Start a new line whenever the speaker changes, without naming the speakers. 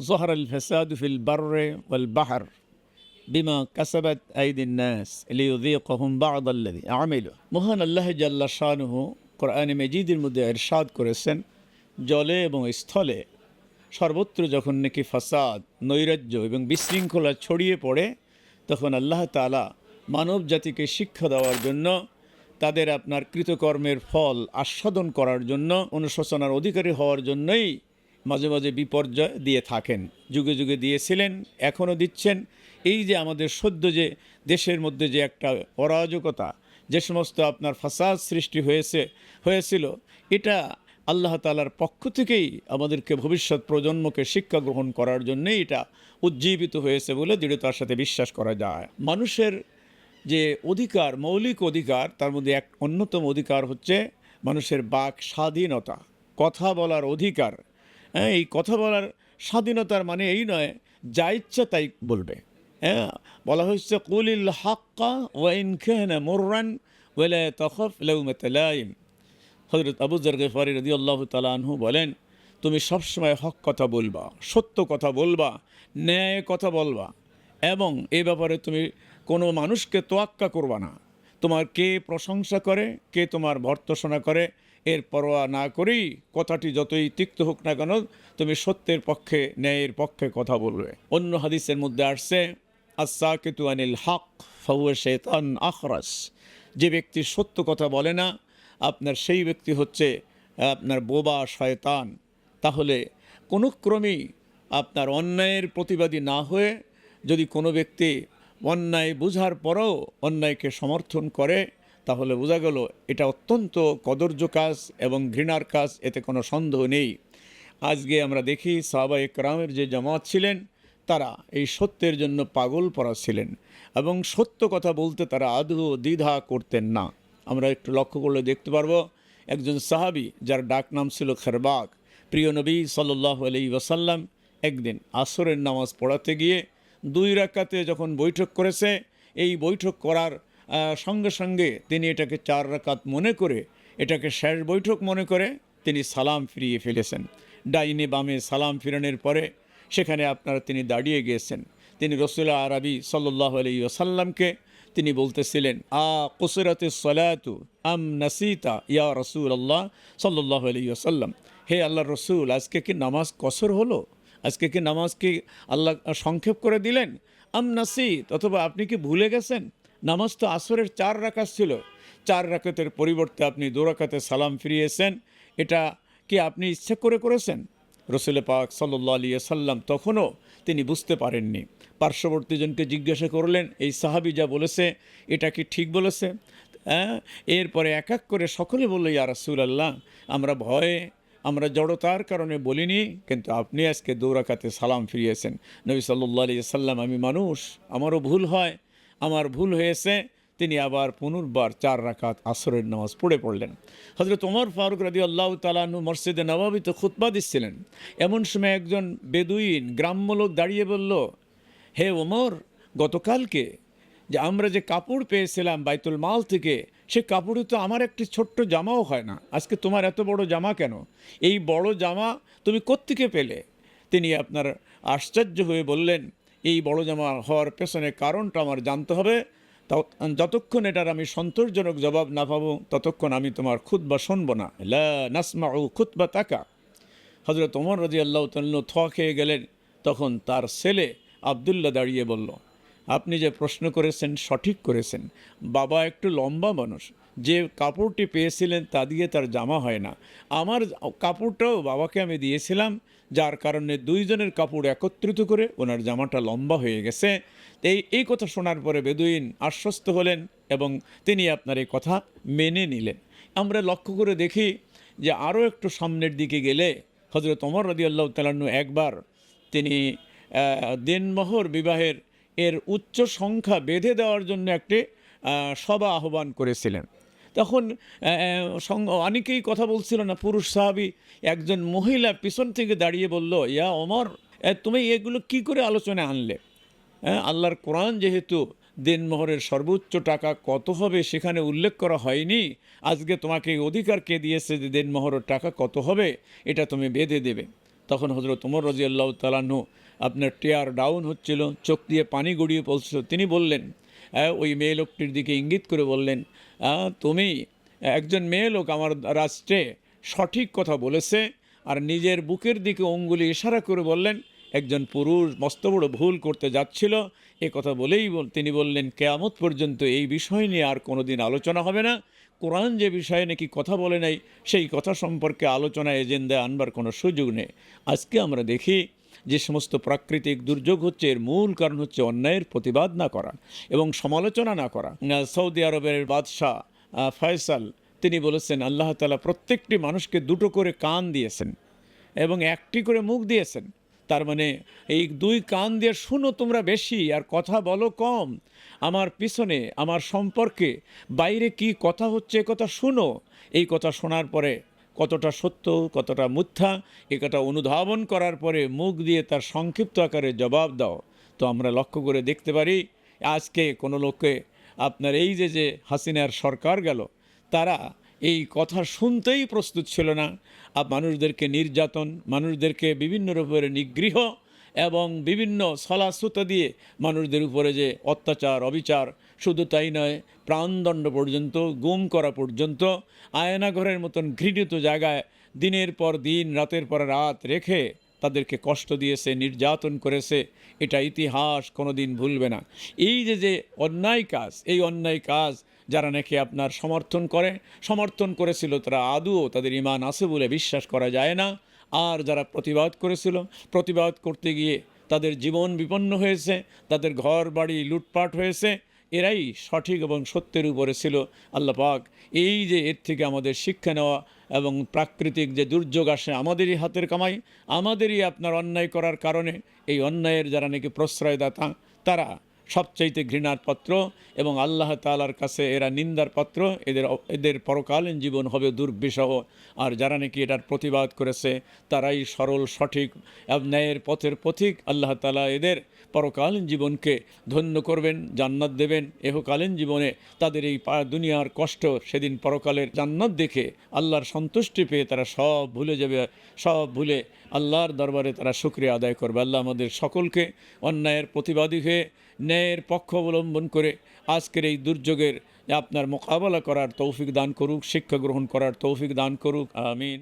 ظهر الفساد في البر والبحر বিমা কাসাবাত আইদিন নাস লিউযীকাহুম বা'দ আল্লাযী আমিলু মহান আল্লাহ জাল্লা শানুহু কোরআনে মেজিদের মধ্যে ইরশাদ করেছেন জলে এবং স্থলে সর্বত্র যখন নাকি ফাসাদ নৈরাজ্য এবং বিশৃঙ্খলা ছড়িয়ে পড়ে তখন আল্লাহ তাআলা মানব জাতিকে শিক্ষা দেওয়ার জন্য তাদের আপনার কৃতকর্মের ফল আস্বাদন করার জন্য অনুশোচনার অধিকারী হওয়ার জন্যই মাঝে মাঝে বিপর্যয় দিয়ে থাকেন। যুগে যুগে দিয়েছিলেন, এখনও দিচ্ছেন। এই যে আমাদের সদ্য যে দেশের মধ্যে যে একটা অরাজকতা, যে সমস্ত আপনার ফাসাদ সৃষ্টি হয়েছে, হয়েছিল, এটা আল্লাহ তালার পক্ষ থেকেই আমাদেরকে ভবিষ্যৎ প্রজন্মকে শিক্ষা গ্রহণ করার জন্যই এটা উজ্জীবিত হয়েছে বলে দৃঢ়তার সাথে বিশ্বাস করা যায়। মানুষের যে অধিকার, মৌলিক অধিকার, তার মধ্যে এক অন্যতম অধিকার হচ্ছে মানুষের বাক স্বাধীনতা। কথা বলার অধিকার হ্যাঁ এই কথা বলার স্বাধীনতার মানে এই নয়, যা ইচ্ছা তাই বলবে। হ্যাঁ বলা হচ্ছে কুলিল হাক্কা ওয়াইন খেহনা মোর্রান ওয়েলা তখফ লৌমতলাইম হজরত আবু জর গেফারি রদি আল্লাহ তালাহু বলেন, তুমি সবসময় হক কথা বলবা, সত্য কথা বলবা, ন্যায় কথা বলবা এবং এ ব্যাপারে তুমি কোনো মানুষকে তোয়াক্কা করবা না। তোমার কে প্রশংসা করে, কে তোমার ভর্তসনা করে এর পরোয়া না করেই কথাটি যতই তিক্ত হোক না কেন, তুমি সত্যের পক্ষে, ন্যায়ের পক্ষে কথা বলবে। অন্য হাদিসের মধ্যে আসছে আসাকেতু আনিল হক ফাউয়ে শেতান আখরাস। যে ব্যক্তি সত্য কথা বলে না, আপনার সেই ব্যক্তি হচ্ছে আপনার বোবা শয়তান। তাহলে কোনো ক্রমেই আপনার অন্যায়ের প্রতিবাদী না হয়ে, যদি কোনো ব্যক্তি অন্যায় বুঝার পরও অন্যায়কে সমর্থন করে তাহলে বোঝা গেল এটা অত্যন্ত কদর্য কাজ এবং ঘৃণার কাজ, এতে কোনো সন্দেহ নেই। আজকে আমরা দেখি সাহাবা একরামের যে জামাত ছিলেন, তারা এই সত্যের জন্য পাগল পড়া ছিলেন এবং সত্য কথা বলতে তারা আদৌ দ্বিধা করতেন না। আমরা একটু লক্ষ্য করলে দেখতে পারব, একজন সাহাবি যার ডাক নাম ছিল খেরবাক, প্রিয় নবী সাল্লাহ আলি ওয়াসাল্লাম একদিন আসরের নামাজ পড়াতে গিয়ে দুই রাকাতে যখন বৈঠক করেছে, এই বৈঠক করার সঙ্গে সঙ্গে তিনি এটাকে চার রাকাত মনে করে, এটাকে শেষ বৈঠক মনে করে তিনি সালাম ফিরিয়ে ফেলেছেন। ডাইনে বামে সালাম ফিরানোর পরে সেখানে আপনারা তিনি দাঁড়িয়ে গিয়েছেন। তিনি রসুল্লাহ আরবি সাল্লাহ আলী ওসাল্লামকে তিনি বলতেছিলেন, আ কুসরাতে সলাতু, আম নাসিতা ইয়া রসুল আল্লাহ সাল্লাহ আলী ওসাল্লাম হে আল্লাহ রসুল, আজকে কি নামাজ কসর হলো? আজকে কি নামাজ কি আল্লাহ সংক্ষেপ করে দিলেন? আম নাসিত, অথবা আপনি কি ভুলে গেছেন? নামাজ তো আসরের চার রাকাত ছিল। চার রাকাতের পরিবর্তে আপনি দু রাকাতে সালাম ফিরিয়েছেন। এটা কি আপনি ইচ্ছে করে করেছেন? রসুল পাক সাল্লাহ আলিয়া সাল্লাম তখনও তিনি বুঝতে পারেননি। পার্শ্ববর্তীজনকে জিজ্ঞাসা করলেন, এই সাহাবি যা বলেছে, এটা কি ঠিক বলেছে? এরপরে এক এক করে সকলে বলল, ইয়া রাসুল আল্লাহ আমরা ভয়ে, আমরা জড়তার কারণে বলিনি, কিন্তু আপনি আজকে দৌরাকাতে সালাম ফিরিয়েছেন। নবী আলিয়া সাল্লাম আমি মানুষ, আমারও ভুল হয় আমার ভুল হয়েছে। তিনি আবার পুনর্বার চার রাকাত আসরের নামাজ পড়ে পড়লেন। হজরত ওমর ফারুক রাদি আল্লাহ তালাহু মসজিদে নবাবিতে খুতবা দিচ্ছিলেন। এমন সময় একজন বেদুইন গ্রাম্য লোক দাঁড়িয়ে বলল, হে ওমর, গতকালকে যে আমরা যে কাপড় পেয়েছিলাম বাইতুল মাল থেকে, সে কাপড়ে তো আমার একটি ছোট্ট জামাও হয় না। আজকে তোমার এত বড় জামা কেন? এই বড় জামা তুমি কোত্থেকে পেলে? তিনি আপনার আশ্চর্য হয়ে বললেন এই বড় জামা হওয়ার পেছনে কারণটা আমার জানতে হবে। যতক্ষণ এটার আমি সন্তোষজনক জবাব না পাবো, ততক্ষণ আমি তোমার খুতবা শুনব না। লা নাসমাউ খুতবা তাকা হজরত ওমর রাজি আল্লাহ তাল্লু থোয়া খেয়ে গেলেন, তখন তার ছেলে আবদুল্লাহ দাঁড়িয়ে বলল, আপনি যে প্রশ্ন করেছেন সঠিক করেছেন। বাবা একটু লম্বা মানুষ। যে কাপড়টি পেয়েছিলেন তা দিয়ে তার জামা হয় না। আমার কাপড়টাও বাবাকে আমি দিয়েছিলাম যার কারণে দুইজনের কাপড় একত্রিত করে ওনার জামাটা লম্বা হয়ে গেছে। এই এই কথা শোনার পরে বেদুইন আশ্বস্ত হলেন এবং তিনি আপনার এই কথা মেনে নিলেন। আমরা লক্ষ্য করে দেখি যে আরও একটু সামনের দিকে গেলে হজরত ওমর রদি আল্লাহ তালান্ন একবার তিনি দেনমোহর বিবাহের এর উচ্চ সংখ্যা বেঁধে দেওয়ার জন্য একটি সভা আহ্বান করেছিলেন। তখন অনেকেই কথা বলছিল না, পুরুষ সাহাবি একজন মহিলা পিছন থেকে দাঁড়িয়ে বলল, ইয়া অমর তুমি এগুলো কি করে আলোচনায় আনলে? হ্যাঁ আল্লাহর কোরআন যেহেতু দেনমোহরের সর্বোচ্চ টাকা, কত হবে সেখানে উল্লেখ করা হয়নি। আজকে তোমাকে অধিকার কে দিয়েছে যে দেনমোহরের টাকা কত হবে, এটা তুমি বেঁধে দেবে। তখন হজরত উমর রাজিয়াল্লাহ তালাহু আপনার টেয়ার ডাউন হচ্ছিল, চোখ দিয়ে পানি গড়িয়ে পড়ছিল। তিনি বললেন ওই মেয়ে লোকটির দিকে ইঙ্গিত করে বললেন তুমি একজন মেয়ে লোক আমার রাষ্ট্রে সঠিক কথা বলেছে আর নিজের বুকের দিকে অঙ্গুলি ইশারা করে বললেন, একজন পুরুষ মস্ত বড় ভুল করতে যাচ্ছিল। এ কথা বলেই বল- তিনি বললেন, কেয়ামত পর্যন্ত এই বিষয় নিয়ে আর কোনোদিন আলোচনা হবে না। কোরআন যে বিষয়ে নাকি কথা বলে নাই, সেই কথা সম্পর্কে আলোচনা এজেন্ডায় আনবার কোনো সুযোগ নেই। আজকে আমরা দেখি যে সমস্ত প্রাকৃতিক দুর্যোগ হচ্ছে, এর মূল কারণ হচ্ছে অন্যায়ের প্রতিবাদ না করা এবং সমালোচনা না করা। সৌদি আরবের বাদশাহ ফয়সাল, তিনি বলেছেন, আল্লাহ তালা প্রত্যেকটি মানুষকে দুটো করে কান দিয়েছেন এবং একটি করে মুখ দিয়েছেন। তার মানে এই দুই কান দিয়ে শুনো তোমরা বেশি, আর কথা বলো কম। আমার পিছনে, আমার সম্পর্কে বাইরে কি কথা হচ্ছে কথা শুনো। এই কথা শোনার পরে কতটা সত্য, কতটা মিথ্যা, এ কথা অনুধাবন করার পরে মুখ দিয়ে তার সংক্ষিপ্ত আকারে জবাব দাও। তো আমরা লক্ষ্য করে দেখতে পারি, আজকে কোনো লোককে আপনার এই যে যে হাসিনার সরকার গেল, তারা এই কথা শুনতেই প্রস্তুত ছিল না। আর মানুষদেরকে নির্যাতন, মানুষদেরকে বিভিন্ন রূপের নিগৃহ এবং বিভিন্ন সলাসুতা দিয়ে মানুষদের উপরে যে অত্যাচার, অবিচার, শুধু তাই নয়, প্রাণদণ্ড পর্যন্ত, গুম করা পর্যন্ত আয়নাঘরের মতন ঘৃণিত জায়গায় দিনের পর দিন, রাতের পর রাত রেখে তাদেরকে কষ্ট দিয়েছে, নির্যাতন করেছে। এটা ইতিহাস কোনো দিন ভুলবে না। এই যে যে অন্যায় কাজ, এই অন্যায় কাজ যারা নাকি আপনার সমর্থন করে, সমর্থন করেছিল তারা আদৌ তাদের ইমান আছে বলে বিশ্বাস করা যায় না। আর যারা প্রতিবাদ করেছিল, প্রতিবাদ করতে গিয়ে তাদের জীবন বিপন্ন হয়েছে, তাদের ঘর, বাড়ি, লুটপাট হয়েছে, এরাই সঠিক এবং সত্যের উপরে ছিল আল্লাহ পাক। এই যে এর থেকে আমাদের শিক্ষা নেওয়া এবং প্রাকৃতিক যে দুর্যোগ আসে আমাদেরই হাতের কামাই, আমাদেরই আপনার অন্যায় করার কারণে এই অন্যায়ের যারা নাকি প্রশ্রয়দাতা তারা সবচাইতে ঘৃণার পাত্র এবং আল্লাহ তালার কাছে এরা নিন্দার পাত্র। এদের এদের পরকালীন জীবন হবে দুর্বিষহ। আর যারা নাকি এটার প্রতিবাদ করেছে, তারাই সরল, সঠিক ন্যায়ের পথের পথিক। আল্লাহ তালা এদের পরকালীন জীবনকে ধন্য করবেন, জান্নাত দেবেন। এহকালীন জীবনে তাদের এই দুনিয়ার কষ্ট সেদিন পরকালের জান্নাত দেখে আল্লাহর সন্তুষ্টি পেয়ে তারা সব ভুলে যাবে, সব ভুলে আল্লাহর দরবারে তারা শুক্রিয়া আদায় করবে। আল্লাহ আমাদের সকলকে অন্যায়ের প্রতিবাদী হয়ে ন্যায়ের পক্ষ অবলম্বন করে আজকের এই দুর্যোগের আপনার মোকাবেলা করার তৌফিক দান করুক, শিক্ষা গ্রহণ করার তৌফিক দান করুক, আমিন।